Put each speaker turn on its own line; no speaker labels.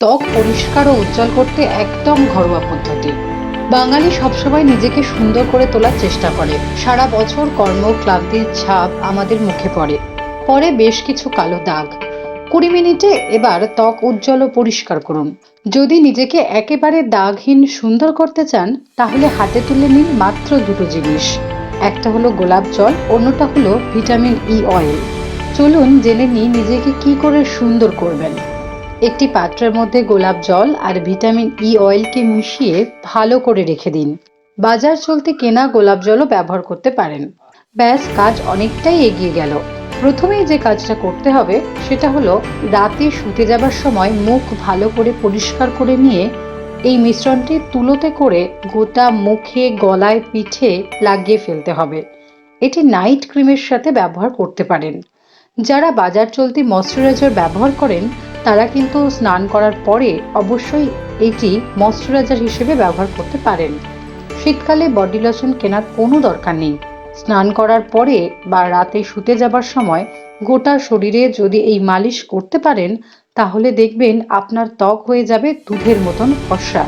ত্বক পরিষ্কার ও উজ্জ্বল করতে একদম ঘরোয়া পদ্ধতি। বাঙালি সবসময় নিজেকে সুন্দর করে তোলার চেষ্টা করে। সারা বছর কর্ম ক্লান্তির ছাপ আমাদের মুখে পড়ে। পরে বেশ কিছু কালো দাগ। কুড়ি মিনিটে এবার ত্বক উজ্জ্বল ও পরিষ্কার করুন। যদি নিজেকে একেবারে দাগহীন সুন্দর করতে চান, তাহলে হাতে তুলে নিন মাত্র দুটো জিনিস। একটা হলো গোলাপ জল, অন্যটা হলো ভিটামিন ই অয়েল। চলুন জেনে নিই নিজেকে কি করে সুন্দর করবেন। একটি পাত্রের মধ্যে গোলাপ জল আর ভিটামিন ই অয়েলকে মিশিয়ে ভালো করে রেখে দিন। বাজার চলতে কেনা গোলাপ জলও ব্যবহার করতে পারেন। ব্যাস, কাজ অনেকটাই এগিয়ে গেল। প্রথমেই যে কাজটা করতে হবে, সেটা হলো রাতে শুতে যাবার সময় মুখ ভালো করে পরিষ্কার করে নিয়ে এই মিশ্রণটি তুলোতে করে গোটা মুখে, গলায়, পিঠে লাগিয়ে ফেলতে হবে। এটি নাইট ক্রিমের সাথে ব্যবহার করতে পারেন। যারা বাজার চলতি ময়শ্চারাইজার ব্যবহার করেন তারা কিন্তু স্নান করার পরে অবশ্যই এটি ময়শ্চারাইজার হিসেবে ব্যবহার করতে পারেন। শীতকালে বডি লোশন কেনার কোনো দরকার নেই। স্নান করার পরে বা রাতে শুতে যাবার সময় গোটা শরীরে যদি এই মালিশ করতে পারেন, তাহলে দেখবেন আপনার ত্বক হয়ে যাবে দুধের মতন ফর্সা।